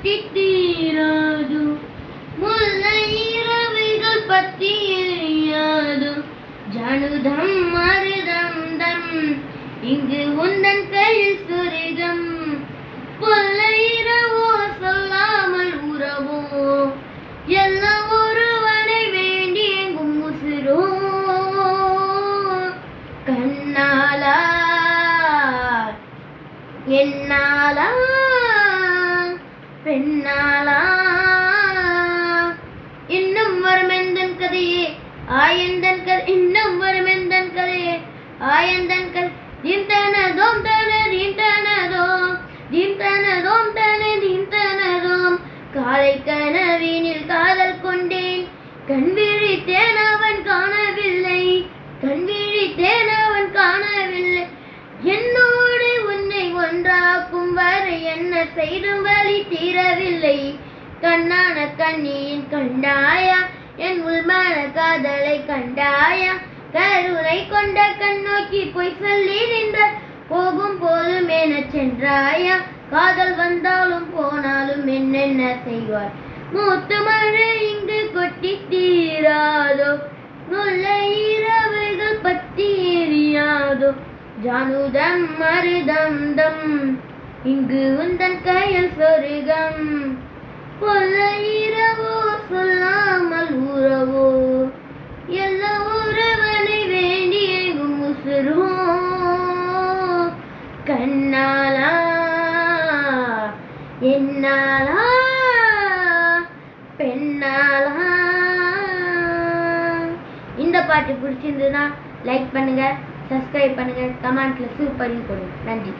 கொட்டி தீராது முல்லை இரவைகள் பத்தி எரியாது ஜனுதம் மருதம் தம். இங்கு உந்தன் கையில் சுரிகம் பொல்ல இரவோ சொல்லாமல் உறவோ. எல்லாம் ஒருவனை வேண்டி எங்கும் உசிரோ. கண்ணாலா என்னாலா பெண்ணாளா? இன்னும் வரும் எந்தன் கதையே. ஆயந்தன் கதை இன்னும் வரும் எந்தன் கதையே. ஆயந்தன் கதை தீம்தனதோம் தன தீம்தனதோம் தீம்தனதோம் தன தீம்தனதோம் காலை கனவினில் காதல் கொண்டேன். கண்வி செய்தும் வழி தீரவில்லை. கண்ணான கண்ணியின் கண்டாயா? என் உள்மான காதலை கண்டாயா? கருணை கொண்ட கண் நோக்கி போய் சொல்லி நின்ற போகும் போதும் என சென்றாயா? காதல் வந்தாலும் போனாலும் என்னென்ன செய்வார்? மூத்து மழை இங்கு கொட்டி தீராதோ? முல்லை இரவுகள் பற்றி எரியாதோ? ஜானுதம் மருதம் தம் இங்கு உந்தன் கையில் சொருகம். கொல்லை இரவோ சொல்லாமல் உறவோ. எல்லா உறவனை வேண்டி எங்கும் கண்ணாலா என்னாலா பெண்ணாலா. இந்த பாட்டு பிடிச்சிருந்ததுன்னா லைக் பண்ணுங்க சப்ஸ்கிரைப் பண்ணுங்க கமெண்ட்ல சூப்பரிங் கொடுங்க நன்றி.